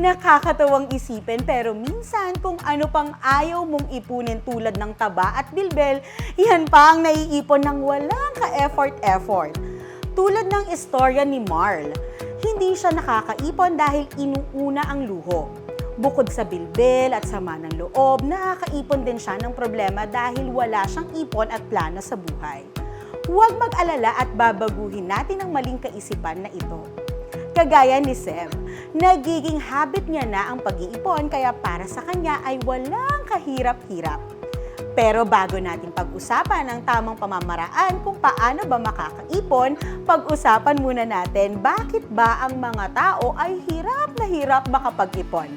Nakakatawang isipin pero minsan kung ano pang ayaw mong ipunin tulad ng taba at bilbel, yan pa ang naiipon ng walang ka-effort-effort. Tulad ng istorya ni Marl, hindi siya nakakaipon dahil inuuna ang luho. Bukod sa bilbil at sama ng loob, nakakaipon din siya ng problema dahil wala siyang ipon at plano sa buhay. Huwag mag-alala at babaguhin natin ang maling kaisipan na ito. Kagaya ni Seb, nagiging habit niya na ang pag-iipon kaya para sa kanya ay walang kahirap-hirap. Pero bago natin pag-usapan ang tamang pamamaraan kung paano ba makakaipon, pag-usapan muna natin bakit ba ang mga tao ay hirap na hirap makapag-ipon.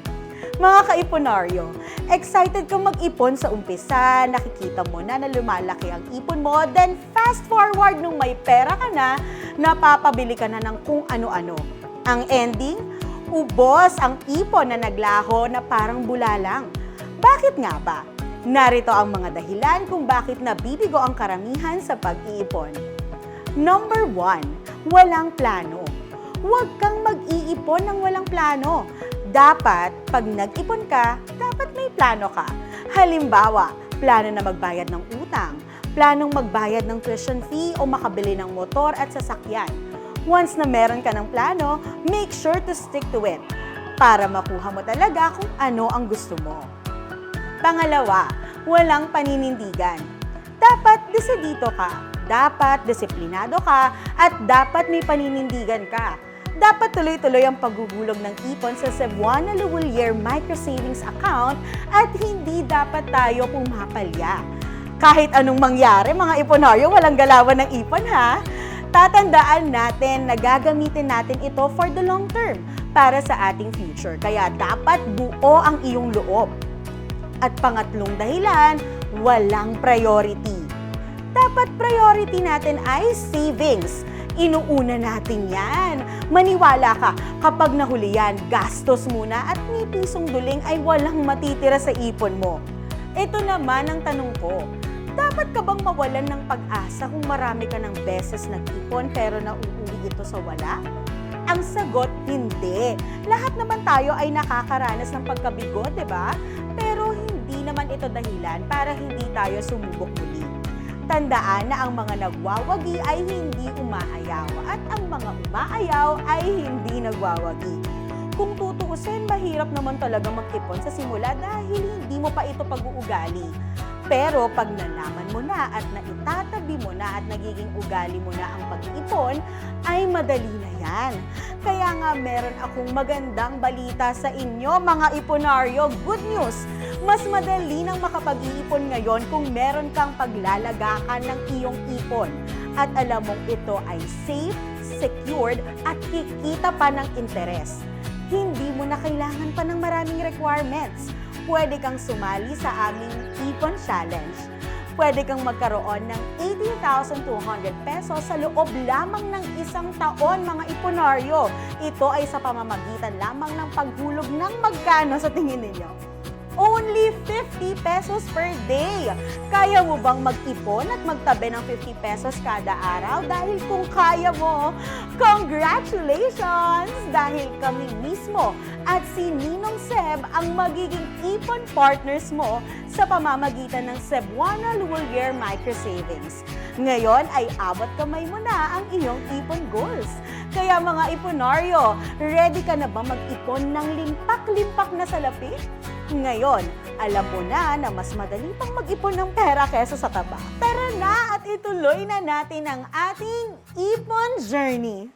Mga kaiponaryo, excited kang mag-ipon sa umpisa, nakikita mo na na lumalaki ang ipon mo, then fast forward nung may pera ka na, napapabili ka na ng kung ano-ano. Ang ending, ubos ang ipon na naglaho na parang bulalang. Bakit nga ba? Narito ang mga dahilan kung bakit nabibigo ang karamihan sa pag-iipon. Number one, walang plano. Huwag kang mag-iipon ng walang plano. Dapat, pag nag-ipon ka, dapat may plano ka. Halimbawa, plano na magbayad ng utang, planong magbayad ng tuition fee o makabili ng motor at sasakyan. Once na meron ka ng plano, make sure to stick to it para makuha mo talaga kung ano ang gusto mo. Pangalawa, walang paninindigan. Dapat desidito ka, dapat disiplinado ka, at dapat may paninindigan ka. Dapat tuloy-tuloy ang paggugulog ng ipon sa Cebuana Luwilier Micro Savings Account at hindi dapat tayo pumapalya. Kahit anong mangyari, mga iponaryo, walang galawan ng ipon ha. Tatandaan natin na gagamitin natin ito for the long term para sa ating future. Kaya dapat buo ang iyong loob. At pangatlong dahilan, walang priority. Dapat priority natin ay savings. Inuuna natin yan. Maniwala ka, kapag nahuli yan, gastos muna at may pisong duling ay walang matitira sa ipon mo. Ito naman ang tanong ko, dapat ka bang mawalan ng pag-asa kung marami ka ng beses nag-ipon pero nauuwi ito sa wala? Ang sagot, hindi. Lahat naman tayo ay nakakaranas ng pagkabigo, di ba? Pero hindi naman ito dahilan para hindi tayo sumubok muli. Tandaan na ang mga nagwawagi ay hindi umaayaw at ang mga umaayaw ay hindi nagwawagi. Kung tutuusin, mahirap naman talaga mag-ipon sa simula dahil hindi mo pa ito pag-uugali. Pero pag nalaman mo na at naitatabi mo na at nagiging ugali mo na ang pag-ipon, ay madali na yan. Kaya nga meron akong magandang balita sa inyo mga iponaryo. Good news! Mas madali nang makapag-iipon ngayon kung meron kang paglalagakan ng iyong ipon. At alam mong ito ay safe, secured, at kikita pa ng interes. Hindi mo na kailangan pa ng maraming requirements. Pwede kang sumali sa aming Ipon Challenge. Pwede kang magkaroon ng 18,200 pesos sa loob lamang ng isang taon, mga iponaryo. Ito ay sa pamamagitan lamang ng paghulog ng magkano sa tingin ninyo. Only 50 pesos per day. Kaya mo bang mag-ipon at magtabi ng 50 pesos kada araw? Dahil kung kaya mo, congratulations! Dahil kami mismo at si Ninong Seb ang magiging ipon partners mo sa pamamagitan ng Cebuana Luwalier Micro Savings. Ngayon ay abot kamay mo na ang iyong ipon goals. Kaya mga iponaryo, ready ka na ba mag-ipon ng limpak-limpak na salapi? Ngayon, alam mo na na mas madali pang mag-ipon ng pera kesa sa taba. Tara na at ituloy na natin ang ating ipon journey.